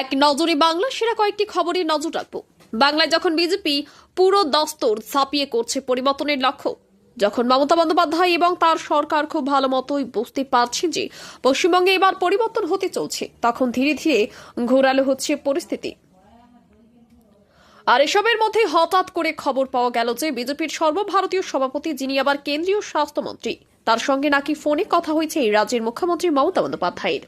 এক নজরে বাংলা সেরা কয়েকটি খবরে নজর রাখব। বাংলায় যখন বিজেপি পুরো দস্তর ছাপিয়ে করছে পরিবর্তনের লক্ষ্য, যখন মমতা বন্দ্যোপাধ্যায় এবং তার সরকার খুব ভালো মতোই বুঝতে পারছে যে পশ্চিমবঙ্গে এবার পরিবর্তন হতে চলছে, তখন ধীরে ধীরে ঘোরালো হচ্ছে পরিস্থিতি। আর এসবের মধ্যে হঠাৎ করে খবর পাওয়া গেল যে বিজেপির সর্বভারতীয় সভাপতি, যিনি আবার কেন্দ্রীয় স্বাস্থ্যমন্ত্রী, তার সঙ্গে নাকি ফোনে কথা হয়েছে এই রাজ্যের মুখ্যমন্ত্রী মমতা বন্দ্যোপাধ্যায়ের।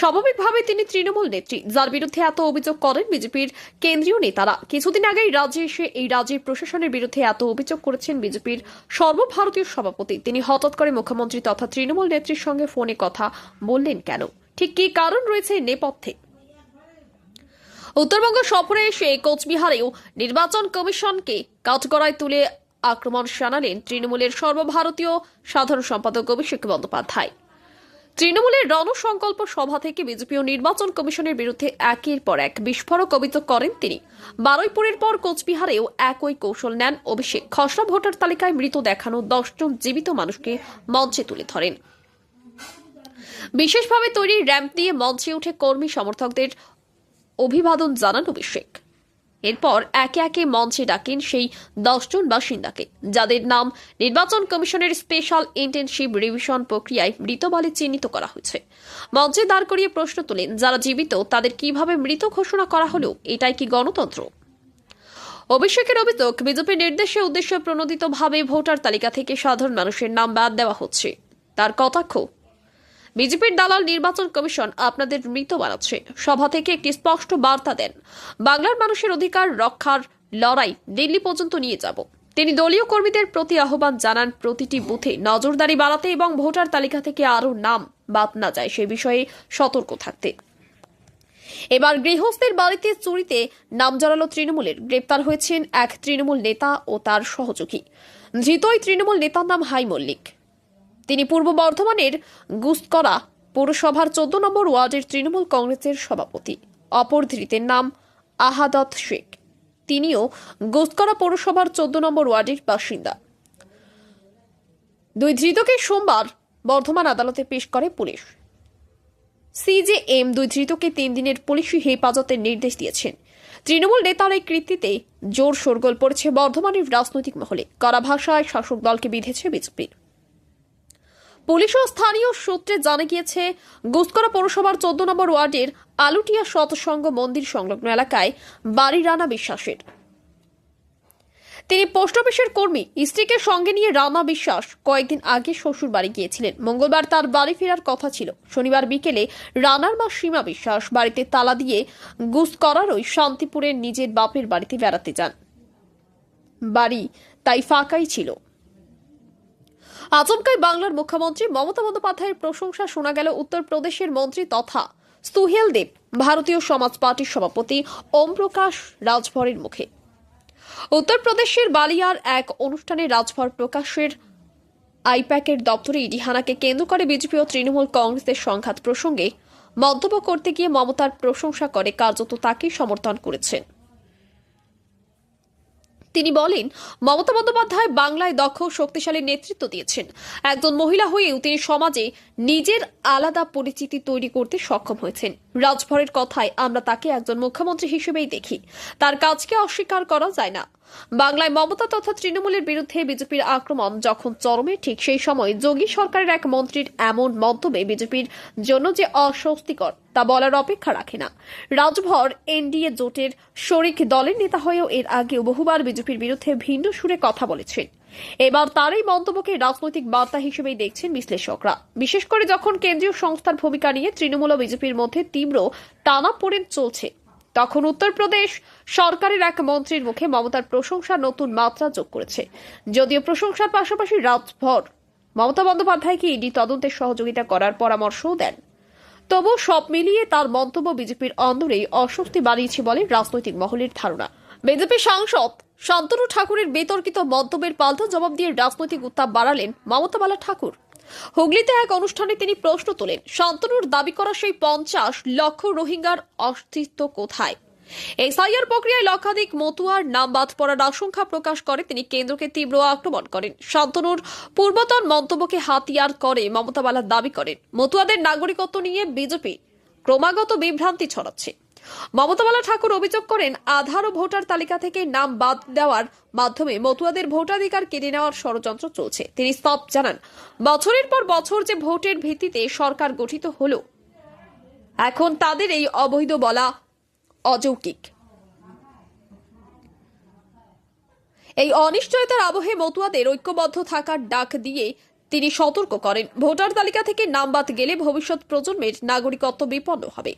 স্বাভাবিকভাবে তিনি তৃণমূল নেত্রী। যার বিরুদ্ধে এত অভিযোগ করেন বিজেপির কেন্দ্রীয় নেতারা। কিছুদিন আগেই রাজ্যে এসে এই রাজ্যের প্রশাসনের বিরুদ্ধে এত অভিযোগ করেছেন বিজেপির সর্বভারতীয় সভাপতি। তিনি হঠাৎ করে মুখ্যমন্ত্রী তথা তৃণমূল নেত্রীর সঙ্গে ফোনে কথা বললেন কেন? ঠিক কী কারণ রয়েছে নেপথ্যে? উত্তরবঙ্গ সফরে এসে কোচবিহারেও নির্বাচন কমিশনকে কাঠগড়ায় তুলে আক্রমণ শানালেন তৃণমূলের সর্বভারতীয় সাধারণ সম্পাদক অভিষেক বন্দ্যোপাধ্যায়। তৃণমূলের রণসংকল্প সভা থেকে বিজেপি ও নির্বাচন কমিশনের বিরুদ্ধে একের পর এক বিস্ফোরক অভিযোগ করেন তিনি। বারুইপুরের পর কোচবিহারেও একই কৌশল নেন অভিষেক। খসড়া ভোটার তালিকায় মৃত দেখানো দশজন জীবিত মানুষকে মঞ্চে তুলে ধরেন। বিশেষভাবে তৈরি র্যাম্প দিয়ে মঞ্চে উঠে কর্মী সমর্থকদের অভিবাদন জানান অভিষেক। এরপর একে একে মঞ্চে ডাকেন সেই দশজন বাসিন্দাকে, যাদের নাম নির্বাচন কমিশনের স্পেশাল ইন্টেনশিপ রিভিশন প্রক্রিয়ায় মৃত বলে চিহ্নিত করা হয়েছে। মঞ্চে দাঁড় করিয়ে প্রশ্ন তোলেন, যারা জীবিত তাদের কীভাবে মৃত ঘোষণা করা হলো? এটাই কি গণতন্ত্র? অভিষেকের অভিযোগ, বিজেপির নির্দেশে উদ্দেশ্য প্রণোদিতভাবে ভোটার তালিকা থেকে সাধারণ মানুষের নাম বাদ দেওয়া হচ্ছে। তার কটাক্ষ বিজেপির দালাল নির্বাচন কমিশন আপনাদের মৃত বানাচ্ছে। সভা থেকে একটি স্পষ্ট বার্তা দেন। বাংলার মানুষের অধিকার রক্ষার লড়াই দিল্লি পর্যন্ত নিয়ে যাব। তিনি দলীয় কর্মীদের প্রতি আহ্বান জানান প্রতিটি বুথে নজরদারি বাড়াতে এবং ভোটার তালিকা থেকে আরও নাম বাদ না যায় সে বিষয়ে সতর্ক থাকতে। এবার গৃহস্থের বাড়িতে চুরিতে নাম জড়ালো তৃণমূলের। গ্রেপ্তার হয়েছেন এক তৃণমূল নেতা ও তার সহযোগী। ধৃতই তৃণমূল নেতার নাম হাই মল্লিক। তিনি পূর্ব বর্ধমানের গুসকরা পৌরসভার চোদ্দ নম্বর ওয়ার্ডের তৃণমূল কংগ্রেসের সভাপতি। অপর ধৃতের নাম আহাদত শেখ। তিনিও গুসকরা পৌরসভার চোদ্দ নম্বর ওয়ার্ডের বাসিন্দা। দুই ধৃতকে সোমবার বর্ধমান আদালতে পেশ করে পুলিশ। সিজেএম দুই ধৃতকে তিন দিনের পুলিশি হেফাজতের নির্দেশ দিয়েছেন। তৃণমূল নেতার এই কৃতিতে জোর শোরগোল পড়েছে বর্ধমানের রাজনৈতিক মহলে। কড়া ভাষায় শাসক দলকে বিঁধেছে বিজেপি পুলিশ ও স্থানীয় সূত্রে জানা গিয়েছে, গুসকরা পৌরসভার চোদ্দ নম্বর ওয়ার্ডের আলুটিয়া সৎসঙ্গ মন্দির সংলগ্ন এলাকায় বাড়ি রানা বিশ্বাসের। তিনি পোস্ট অফিসের কর্মী, স্ত্রীকে সঙ্গে নিয়ে রানা বিশ্বাস কয়েকদিন আগে শ্বশুর বাড়ি গিয়েছিলেন। মঙ্গলবার তার বাড়ি ফেরার কথা ছিল। শনিবার বিকেলে রানার মা সীমা বিশ্বাস বাড়িতে তালা দিয়ে গুস করারই শান্তিপুরের নিজের বাপের বাড়িতে বেড়াতে যান। বাড়ি তাই ফাঁকাই ছিল। আচমকাই বাংলার মুখ্যমন্ত্রী মমতা বন্দ্যোপাধ্যায়ের প্রশংসা শোনা গেল উত্তরপ্রদেশের মন্ত্রী তথা সুহেল দেব, ভারতীয় সমাজ পার্টির সভাপতি ওম প্রকাশ রাজভরের মুখে। উত্তরপ্রদেশের বালিয়ার এক অনুষ্ঠানে রাজভর প্রকাশের আইপ্যাকের দপ্তরে ইডিহানাকে কেন্দ্র করে বিজেপি ও তৃণমূল কংগ্রেসের সংঘাত প্রসঙ্গে মন্তব্য করতে গিয়ে মমতার প্রশংসা করে কার্যত তাকেই সমর্থন করেছেন। তিনি বলেন, মমতা বন্দ্যোপাধ্যায় বাংলায় দক্ষ, শক্তিশালী নেতৃত্ব দিয়েছেন। একজন মহিলা হয়েও তিনি সমাজে নিজের আলাদা পরিচিতি তৈরি করতে সক্ষম হয়েছেন। রাজভরের কথায় আমরা তাকে একজন মুখ্যমন্ত্রী হিসেবেই দেখি। তার কাজকে অস্বীকার করা যায় না। বাংলায় মমতা তথা তৃণমূলের বিরুদ্ধে বিজেপির আক্রমণ যখন চরমে, ঠিক সেই সময় যোগী সরকারের এক মন্ত্রীর এমন মন্তব্যে বিজেপির জন্য যে অস্বস্তিকর, তা বলার অপেক্ষা রাখে না। রাজভর এনডিএ জোটের শরিক দলের নেতা হয়েও এর আগেও বহুবার বিজেপির বিরুদ্ধে ভিন্ন সুরে কথা বলেছেন। এবার তার এই মন্তব্যকে রাজনৈতিক বার্তা হিসেবেই দেখছেন বিশ্লেষকরা। বিশেষ করে যখন কেন্দ্রীয় সংস্থার ভূমিকা নিয়ে তৃণমূল বিজেপির মধ্যে তীব্র টানাপোড়েন চলছে, তখন উত্তরপ্রদেশ সরকারের এক মন্ত্রীর মুখে মমতার প্রশংসা নতুন মাত্রা যোগ করেছে। যদিও প্রশংসার পাশাপাশি রাজভর মমতা বন্দ্যোপাধ্যায়কে ইডি তদন্তের সহযোগিতা করার পরামর্শও দেন। তবু সব মিলিয়ে তার মন্তব্য বিজেপির অন্দরেই অস্বস্তি বাড়িয়েছে বলে রাজনৈতিক মহলের ধারণা। বিজেপি সাংসদ শান্তনু ঠাকুরের বিতর্কিত মন্তব্যের পাল্টা জবাব দিয়ে রাজনৈতিক উত্তাপ বাড়ালেন মমতা বালা ঠাকুর। হুগলিতে এক অনুষ্ঠানে তিনি প্রশ্ন তোলেন, শান্তনুর দাবি করা সেই পঞ্চাশ লক্ষ রোহিঙ্গার অস্তিত্ব কোথায়? এসআইআর প্রক্রিয়ায় লক্ষাধিক মতুয়ার নাম বাদ পড়ার আশঙ্কা প্রকাশ করে তিনি কেন্দ্রকে তীব্র আক্রমণ করেন। শান্তনুর পূর্বতন মন্তব্যকে হাতিয়ার করে মমতা বালা দাবি করেন, মতুয়াদের নাগরিকত্ব নিয়ে বিজেপি ক্রমাগত বিভ্রান্তি ছড়াচ্ছে। মমতাবালা ঠাকুর অভিযোগ করেন, আধার ও ভোটার তালিকা থেকে নাম বাদ দেওয়ার মাধ্যমে মতুয়াদের ভোটাধিকার কেড়ে নেওয়ার ষড়যন্ত্র চলছে। তিনি স্তব জানান, বছরের পর বছর যে ভোটের ভিত্তিতে সরকার গঠিত হলো, এখন তাদের এই অবৈধ বলা অযৌক্তিক। এই অনিশ্চয়তার আবহে মতুয়াদের ঐক্যবদ্ধ থাকার ডাক দিয়ে তিনি সতর্ক করেন, ভোটার তালিকা থেকে নাম বাদ গেলে ভবিষ্যৎ প্রজন্মের নাগরিকত্ব বিপন্ন হবে।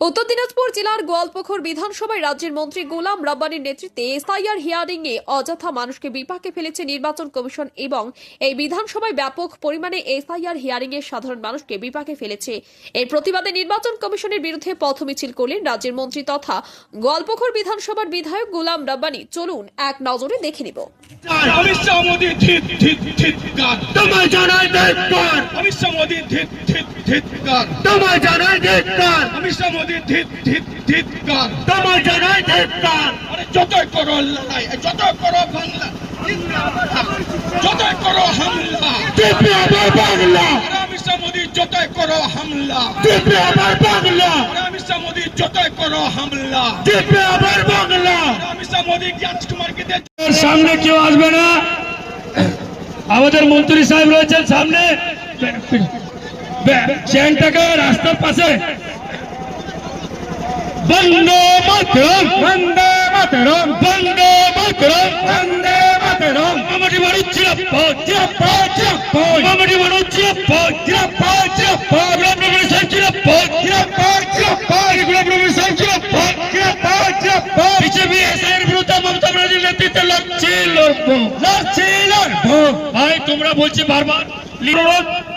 উত্তর দিনাজপুর জেলার গোয়ালপুকুর বিধানসভায় রাজ্যের মন্ত্রী গোলাম রাব্বানির নেতৃত্বে এসআইআর হিয়ারিং এ অযথা মানুষকে বিপাকে ফেলেছে নির্বাচন কমিশন এবং এই বিধানসভায় ব্যাপক পরিমাণে এসআইআর হিয়ারিং এ সাধারণ মানুষকে বিপাকে ফেলেছে। এর প্রতিবাদে নির্বাচন কমিশনের বিরুদ্ধে পথ মিছিল করলেন রাজ্যের মন্ত্রী তথা গোয়ালপুকুর বিধানসভার বিধায়ক গোলাম রাব্বানি। চলুন এক নজরে দেখে নিব। অমিত শাহ মোদি জানাই শাহ মোদি জানাই শাহ মোদি ধিত ধিত ধিৎকার তোমায় জানাই ধিক্কার আরে যতই করো লড়াই যতই করো বাংলা যতই করো হামলা টিপে আবার বাংলা। আরে অমিত শাহ মোদি যতই করো হামলা টিপে আবার বাংলা। আরে অমিত শাহ মোদি যতই করো হামলা টিপে আবার বাংলা। আরে অমিত শাহ মোদি জ্ঞান কুমারকে দিয়ে এর সামনে কেউ আসবে না। আমাদের মন্ত্রী সাহেব রয়েছেন সামনে। চেনটাকে রাস্তার পাশে। বন্দে মাতরম। বন্দে মাতরম। বন্দে মাতরম। বন্দে মাতরম। মামাটি বাড়ি চিরাপ্পদ চিরাপ্পদ চিরাপ্পদ মামাটি বাড়ি চিরাপ্পদ চিরাপ্পদ চিরাপ্পদ গুলাব নবী সাহেব চিরাপ্পদ চিরাপ্পদ চিরাপ্পদ গুলাব নবী সাহেব চিরাপ্পদ বিজেপি এসআইয়ের বিরুদ্ধে মমতা ব্যানার্জির নেতৃত্বে লড়ছি লড়বো। লড়ছি লড়বো। ভাই তোমরা বলছি বারবার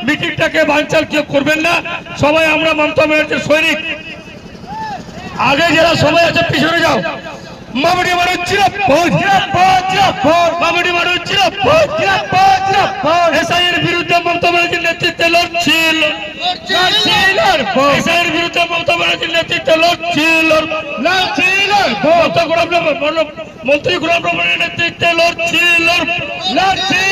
মিটিংটাকে বানচাল কেউ করবেন না। সবাই আমরা মমতা ব্যানার্জির সৈনিক। আগে যারা সবাই আছে পিছনে যাও। মামুনি মারু চিরাপ্পদ চিরাপ্পদ চিরাপ্পদ মামুনি মারু চিরাপ্পদ চিরাপ্পদ চিরাপ্পদ এসআইয়ের বিরুদ্ধে মমতা ব্যানার্জির নেতৃত্বে লড়ছি লড়ছি লড়বো এসআইয়ের বিরুদ্ধে মমতা ব্যানার্জির নেতৃত্বে লড়ছি লড়ছি মমতা গোলাম মন্ত্রী গোলাম রহমানের নেতৃত্বে লড়ছি লড়ছি লড়বো